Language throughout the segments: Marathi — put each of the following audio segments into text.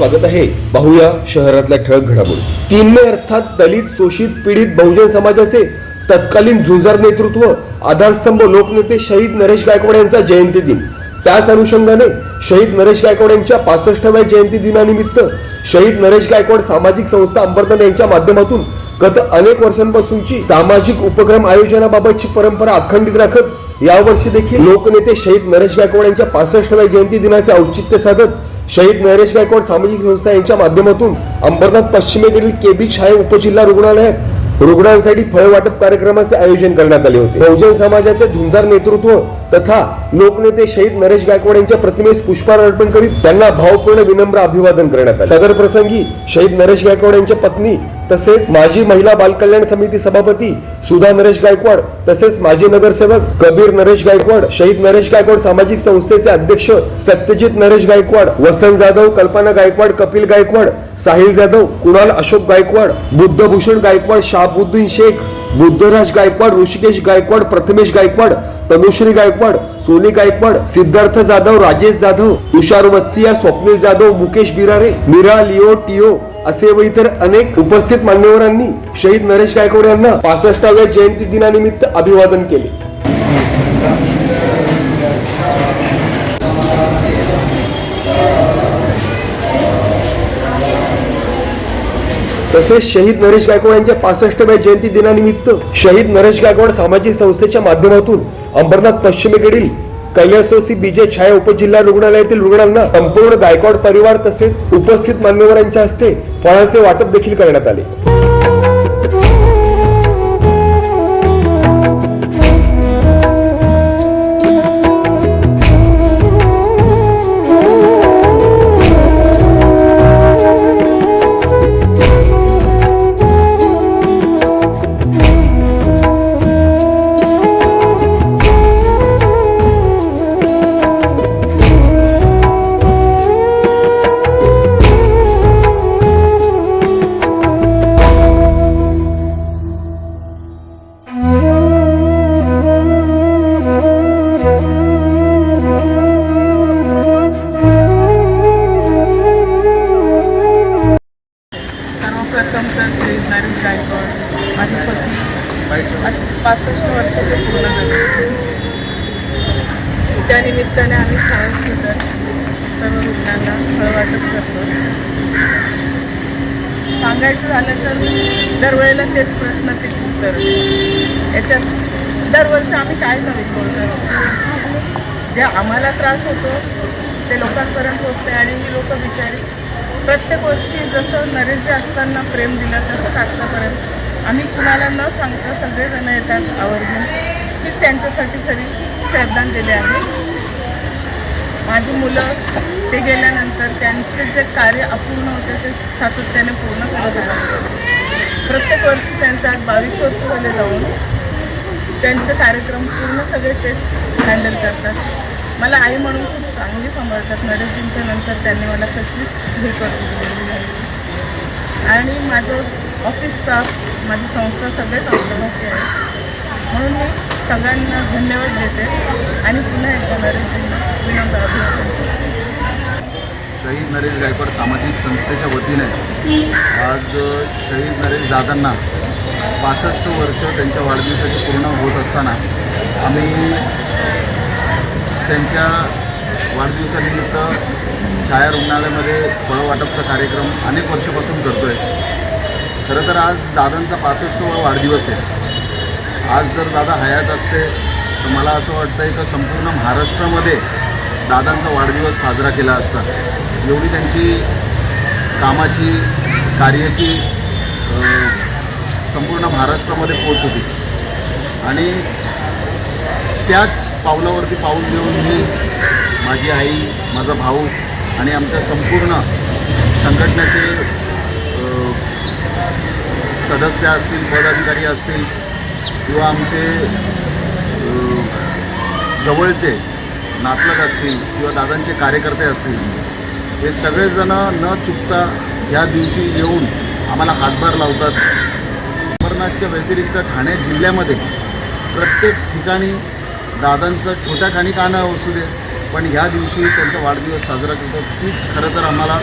स्वागत आहे. पाहूया शहरातल्या ठळक घडामोडी. तीन मे अर्थात दलित शोषित पीडित बहुजन समाजाचे तत्कालीन झुंजार नेतृत्व आधारस्तंभ लोकनेते शहीद नरेश गायकवाड यांचा जयंती दिन. त्याच अनुषंगाने शहीद नरेश गायकवाड यांच्या पासष्टाव्या जयंती दिनानिमित्त शहीद नरेश गायकवाड सामाजिक संस्था अंबरनाथ यांच्या माध्यमातून गत अनेक वर्षांपासूनची सामाजिक उपक्रम आयोजनाबाबतची परंपरा अखंडित राखत यावर्षी देखील लोकनेते शहीद नरेश गायकवाड यांच्या पासष्टव्या जयंती दिनाचे औचित्य साधत शहीद नरेश गायकवाड सामाजिक संस्था यांच्या माध्यमातून अंबरनाथ पश्चिमेकडील केबी छाया उपजिल्हा रुग्णालयात रुग्णांसाठी फळ वाटप कार्यक्रमाचे आयोजन करण्यात आले होते. बहुजन समाजाचे झुंजार नेतृत्व तथा लोकनेते शहीद नरेश गायकवाड यांच्या प्रतिमेस पुष्पहार अर्पण करीत त्यांना भावपूर्ण विनम्र अभिवादन करण्यात आले. सदर प्रसंगी शहीद नरेश गायकवाड यांच्या पत्नी तसेच माजी महिला बालकल्याण समिती सभापती सुधा नरेश गायकवाड तसेच माजी नगरसेवक कबीर नरेश गायकवाड शहीद नरेश गायकवाड सामाजिक संस्थेचे अध्यक्ष सत्यजित नरेश गायकवाड वसंत जाधव कल्पना गायकवाड कपिल गायकवाड साहिल जाधव कुणाल अशोक गायकवाड बुद्धभूषण गायकवाड शाहबुद्दीन शेख बुद्धराज गायकवाड ऋषिकेश गायकवाड प्रथमेश गायकवाड तनुश्री गायकवाड सोनी गायकवाड सिद्धार्थ जाधव राजेश जाधव तुषार वत्सिया स्वप्नील जाधव मुकेश बिरारे मीरा लिओ टिओ असे व इतर अनेक उपस्थित मान्यवरांनी शहीद नरेश गायकवाड यांना पासष्टाव्या जयंती दिनानिमित्त अभिवादन केले. तसेच शहीद नरेश गायकवाड यांच्या पासष्टव्या जयंती दिनानिमित्त शहीद नरेश गायकवाड सामाजिक संस्थेच्या माध्यमातून अंबरनाथ पश्चिमेकडील कैलासोसी बीजे छाया उपजिल्हा रुग्णालयातील रुग्णांना संपूर्ण गायकवाड परिवार तसेच उपस्थित मान्यवरांच्या हस्ते फळांचे वाटप देखील करण्यात आले. सर्वप्रथम तर गायकवाड माझे पती आज पासष्ट वर्षाचे पूर्ण झाले. त्यानिमित्ताने आम्ही छायास्कृतर सर्व रुग्णांना फळ वाटप करतो. सांगायचं झालं तर दरवेळेला तेच प्रश्न तेच उत्तर. याच्यात दरवर्षी आम्ही काय नवीन बोलतो जे आम्हाला त्रास होतो ते लोकांपर्यंत पोचते आणि ही लोक बिचारी प्रत्येक वर्षी जसं नरेशजी असताना प्रेम दिलं तसंच आत्तापर्यंत आम्ही कुणाला न सांगता सगळेजण येतात आवर्जून. हीच त्यांच्यासाठी खरी श्रद्धांजली आहे. माझी मुलं ते गेल्यानंतर त्यांचे जे कार्य अपूर्ण होते ते सातत्याने पूर्ण करत आहेत प्रत्येक वर्षी त्यांचं आज बावीस वर्ष झाले जाऊन. त्यांचे कार्यक्रम पूर्ण सगळे तेच हँडल करतात. मला आई म्हणून खूप चांगली सांभाळतात. नरेशजींच्या नंतर त्यांनी मला कसलीच हे करून दिलेली नाही. आणि माझं ऑफिस स्टाफ माझी संस्था सगळेच आमच्यामध्ये आहे म्हणून मी सगळ्यांना धन्यवाद देते आणि पुन्हा एकदा नरेशजींना विनम्र अभिवादन शहीद नरेश गायकवाड सामाजिक संस्थेच्या वतीने आज शहीद नरेश दादांना पासष्ट वर्ष त्यांच्या वाढदिवसाची पूर्ण होत असताना आम्ही त्यांच्या वाढदिवसानिमित्त छाया रुग्णालयामध्ये फळं वाटपचा कार्यक्रम अनेक वर्षापासून करतो आहे खरं तर आज दादांचा पासष्टवा वाढदिवस आहे. आज जर दादा हयात असते तर मला असं वाटतं आहे का संपूर्ण महाराष्ट्रामध्ये दादांचा वाढदिवस साजरा केला असता. एवढी त्यांची कामाची कार्याची संपूर्ण महाराष्ट्रामध्ये पोच होती. आणि त्याच पावलावरती पाऊल देऊन मी माझी आई माझा भाऊ आणि आमच्या संपूर्ण संघटनेचे सदस्य असतील पदाधिकारी असतील किंवा आमचे जवळचे नातलग असतील किंवा दादांचे कार्यकर्ते असतील हे सगळेजण न चुकता या दिवशी येऊन आम्हाला हातभार लावतात. अमरनाथच्या व्यतिरिक्त ठाणे जिल्ह्यामध्ये प्रत्येक ठिकाणी दादांचं छोट्या खाणी का न असू दे पण ह्या दिवशी त्यांचा वाढदिवस साजरा करतो तीच खरं तर आम्हाला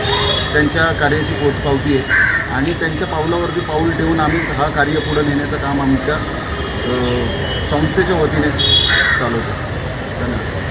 त्यांच्या कार्याची पोचपावती आहे. आणि त्यांच्या पावलावरती पाऊल ठेवून आम्ही हा कार्य पुढं नेण्याचं काम आमच्या संस्थेच्या वतीने चालवतो. धन्यवाद.